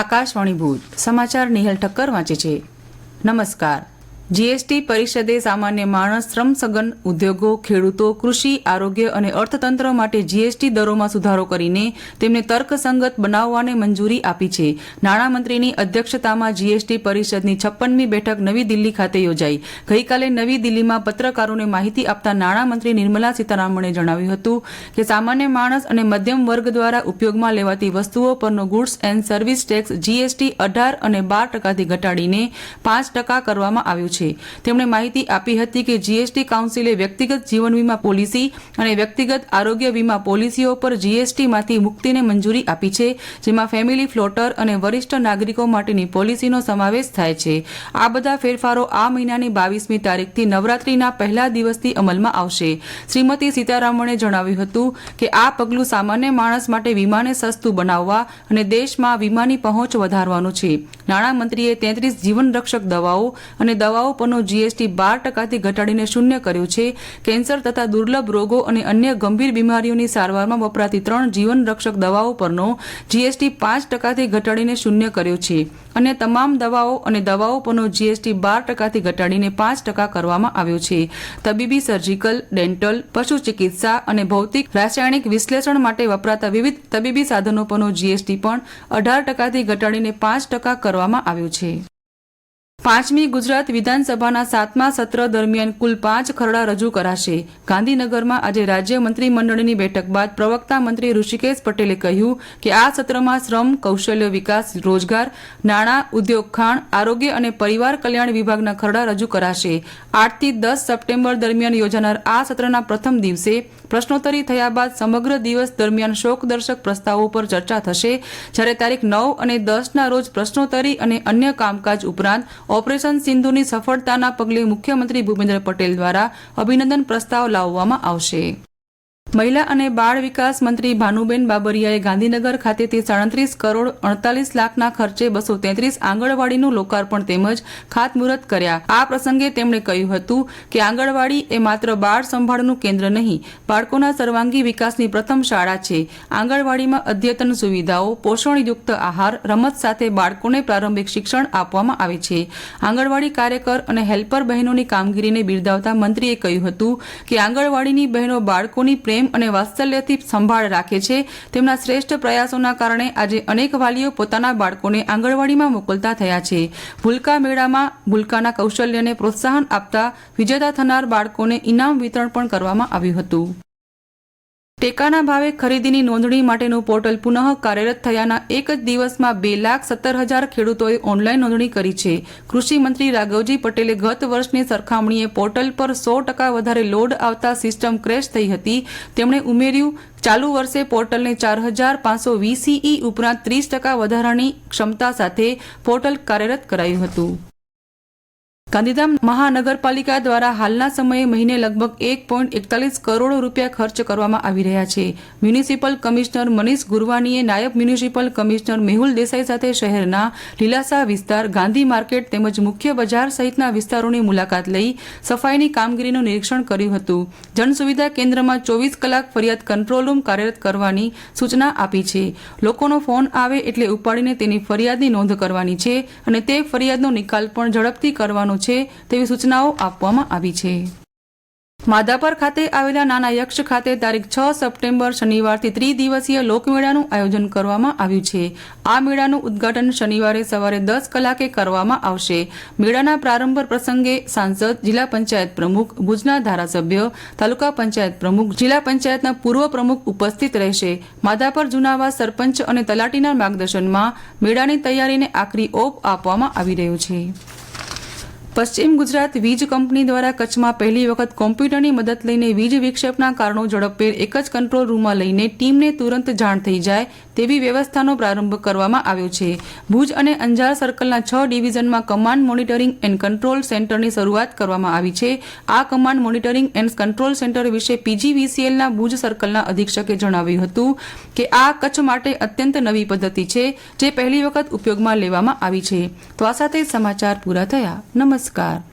આકાશવાણી ભુજ. સમાચાર નિહલ ઠક્કર વાંચે છે. નમસ્કાર. જીએસટી પરિષદે સામાન્ય માણસ, શ્રમ સઘન ઉદ્યોગો, ખેડૂતો, કૃષિ, આરોગ્ય અને અર્થતંત્ર માટે જીએસટી દરોમાં સુધારો કરીને તેમને તર્કસંગત બનાવવાને મંજૂરી આપી છે. નાણામંત્રીની અધ્યક્ષતામાં જીએસટી પરિષદની છપ્પનમી બેઠક નવી દિલ્હી ખાતે યોજાઈ. ગઈકાલે નવી દિલ્હીમાં પત્રકારોને માહિતી આપતા નાણામંત્રી નિર્મલા સીતારામણે જણાવ્યું હતું કે સામાન્ય માણસ અને મધ્યમ વર્ગ દ્વારા ઉપયોગમાં લેવાતી વસ્તુઓ પરનો goods and service tax GST અઢાર અને બાર ટકાથી ઘટાડીને પાંચ ટકા કરવામાં આવ્યું છે. તેમણે માહિતી આપી હતી કે જીએસટી કાઉન્સિલે વ્યક્તિગત જીવન વીમા પોલિસી અને વ્યક્તિગત આરોગ્ય વીમા પોલિસીઓ પર જીએસટીમાંથી મુક્તિને મંજૂરી આપી છે, જેમાં ફેમિલી ફ્લોટર અને વરિષ્ઠ નાગરિકો માટેની પોલિસીનો સમાવેશ થાય છે. આ બધા ફેરફારો આ મહિનાની બાવીસમી તારીખથી નવરાત્રીના પહેલા દિવસથી અમલમાં આવશે. શ્રીમતી સીતારામણે જણાવ્યું હતું કે આ પગલું સામાન્ય માણસ માટે વીમાને સસ્તું બનાવવા અને દેશમાં વીમાની પહોંચ વધારવાનું છે. નાણામંત્રીએ તેત્રીસ જીવન રક્ષક દવાઓ અને દવાઓ પરનો જીએસટી બાર ટકાથી ઘટાડીને શૂન્ય કર્યો છે. કેન્સર તથા દુર્લભ રોગો અને અન્ય ગંભીર બીમારીઓની સારવારમાં વપરાતી ત્રણ જીવનરક્ષક દવાઓ પરનો જીએસટી પાંચ ટકાથી ઘટાડીને શૂન્ય કર્યો છે. અન્ય તમામ દવાઓ અને દવાઓ પરનો જીએસટી બાર ટકાથી ઘટાડીને પાંચ ટકા કરવામાં આવ્યો છે. તબીબી, સર્જિકલ, ડેન્ટલ, પશુ ચિકિત્સા અને ભૌતિક રાસાયણિક વિશ્લેષણ માટે વપરાતા વિવિધ તબીબી સાધનો પરનો જીએસટી પણ અઢાર ટકાથી ઘટાડીને પાંચ ટકા કરવામાં આવ્યો છે. પાંચમી ગુજરાત વિધાનસભાના સાતમા સત્ર દરમિયાન કુલ પાંચ ખરડા રજૂ કરાશે. ગાંધીનગરમાં આજે રાજ્ય મંત્રીમંડળની બેઠક બાદ પ્રવક્તા મંત્રી ઋષિકેશ પટેલે કહ્યું કે આ સત્રમાં શ્રમ, કૌશલ્ય વિકાસ, રોજગાર, નાણાં, ઉદ્યોગ, ખાણ, આરોગ્ય અને પરિવાર કલ્યાણ વિભાગના ખરડા રજૂ કરાશે. આઠથી દસ સપ્ટેમ્બર દરમિયાન યોજાનાર આ સત્રના પ્રથમ દિવસે પ્રશ્નોત્તરી થયા બાદ સમગ્ર દિવસ દરમિયાન શોકદર્શક પ્રસ્તાવો પર ચર્ચા થશે. જ્યારે તારીખ નવ અને દસના રોજ પ્રશ્નોત્તરી અને અન્ય કામકાજ ઉપરાંત ઓપરેશન સિંધુની સફળતાના પગલે મુખ્યમંત્રી ભૂપેન્દ્ર પટેલ દ્વારા અભિનંદન પ્રસ્તાવ લાવવામાં આવશે. મહિલા અને બાળ વિકાસ મંત્રી ભાનુબેન બાબરિયાએ ગાંધીનગર ખાતેથી સાડત્રીસ કરોડ અડતાલીસ લાખના ખર્ચે બસો તેત્રીસ આંગણવાડીનું લોકાર્પણ તેમજ ખાતમુહૂર્ત કર્યા. આ પ્રસંગે તેમણે કહ્યું હતું કે આંગણવાડી એ માત્ર બાળ સંભાળનું કેન્દ્ર નહીં, બાળકોના સર્વાંગી વિકાસની પ્રથમ શાળા છે. આંગણવાડીમાં અદ્યતન સુવિધાઓ, પોષણયુક્ત આહાર, રમત સાથે બાળકોને પ્રારંભિક શિક્ષણ આપવામાં આવે છે. આંગણવાડી કાર્યકર અને હેલ્પર બહેનોની કામગીરીને બિરદાવતા મંત્રીએ કહ્યું હતું કે આંગણવાડીની બહેનો બાળકોની પ્રેમ અને વાત્સલ્યથી સંભાળ રાખે છે. તેમના શ્રેષ્ઠ પ્રયાસોના કારણે આજે અનેક વાલીઓ પોતાના બાળકોને આંગણવાડીમાં મોકલતા થયા છે. ભૂલકા મેળામાં ભૂલકાના કૌશલ્યને પ્રોત્સાહન આપતા વિજેતા થનાર બાળકોને ઇનામ વિતરણ પણ કરવામાં આવ્યું હતું. ટેકાના ભાવે ખરીદીની નોંધણી માટેનું પોર્ટલ પુનઃ કાર્યરત થયાના એક જ દિવસમાં બે લાખ સત્તર હજાર ખેડૂતોએ ઓનલાઈન નોંધણી કરી છે. કૃષિ મંત્રી રાઘવજી પટેલે ગત વર્ષની સરખામણીએ પોર્ટલ પર સો ટકા વધારે લોડ આવતા સિસ્ટમ ક્રેશ થઈ હતી. તેમણે ઉમેર્યું, ચાલુ વર્ષે પોર્ટલને ચાર હજાર પાંચસો વીસીઈ ઉપરાંત ત્રીસ ટકા વધારાની ક્ષમતા સાથે પોર્ટલ કાર્યરત કરાયું હતું. ગાંધીધામ મહાનગરપાલિકા દ્વારા હાલના સમયે મહિને લગભગ એક પોઈન્ટ એકતાલીસ કરોડ રૂપિયા ખર્ચ કરવામાં આવી રહ્યા છે. મ્યુનિસિપલ કમિશનર મનીષ ગુરવાનીએ નાયબ મ્યુનિસિપલ કમિશનર મેહુલ દેસાઈ સાથે શહેરના લીલાસા વિસ્તાર, ગાંધી માર્કેટ તેમજ મુખ્ય બજાર સહિતના વિસ્તારોની મુલાકાત લઈ સફાઈની કામગીરીનું નિરીક્ષણ કર્યું હતું. જનસુવિધા કેન્દ્રમાં ચોવીસ કલાક ફરિયાદ કંટ્રોલ રૂમ કાર્યરત કરવાની સૂચના આપી છે. લોકોનો ફોન આવે એટલે ઉપાડીને તેની ફરિયાદની નોંધ કરવાની છે અને તે ફરિયાદનો નિકાલ પણ ઝડપથી કરવાનો છે તેવી સૂચનાઓ આપવામાં આવી છે. માધાપર ખાતે આવેલા નાના યક્ષ ખાતે તારીખ છ સપ્ટેમ્બર શનિવારથી ત્રિદિવસીય લોકમેળાનું આયોજન કરવામાં આવ્યું છે. આ મેળાનું ઉદ્ઘાટન શનિવારે સવારે દસ કલાકે કરવામાં આવશે. મેળાના પ્રારંભ પ્રસંગે સાંસદ, જિલ્લા પંચાયત પ્રમુખ, ભુજના ધારાસભ્ય, તાલુકા પંચાયત પ્રમુખ, જિલ્લા પંચાયતના પૂર્વ પ્રમુખ ઉપસ્થિત રહેશે. માધાપર જુનાવા સરપંચ અને તલાટીના માર્ગદર્શનમાં મેળાની તૈયારીને આખરી ઓપ આપવામાં આવી રહ્યો છે. પશ્ચિમ ગુજરાત વીજ કંપની દ્વારા કચ્છમાં પહેલી વખત કોમ્પ્યુટરની મદદ લઈને વીજ વિક્ષેપના કારણો ઝડપભેર એક જ કંટ્રોલ રૂમમાં લઈને ટીમને તુરંત જાણ થઈ જાય તેવી વ્યવસ્થાનો પ્રારંભ કરવામાં આવ્યો છે. ભુજ અને અંજાર સર્કલના છ ડિવિઝનમાં કમાન્ડ મોનિટરિંગ એન્ડ કંટ્રોલ સેન્ટરની શરૂઆત કરવામાં આવી છે. આ command monitoring and control centre વિશે પીજીવીસીએલના ભુજ સર્કલના અધિક્ષકે જણાવ્યું હતું કે આ કચ્છ માટે અત્યંત નવી પદ્ધતિ છે, જે પહેલી વખત ઉપયોગમાં લેવામાં આવી છે. તો આ સાથે સમાચાર પૂરા થયા. નમસ્કાર.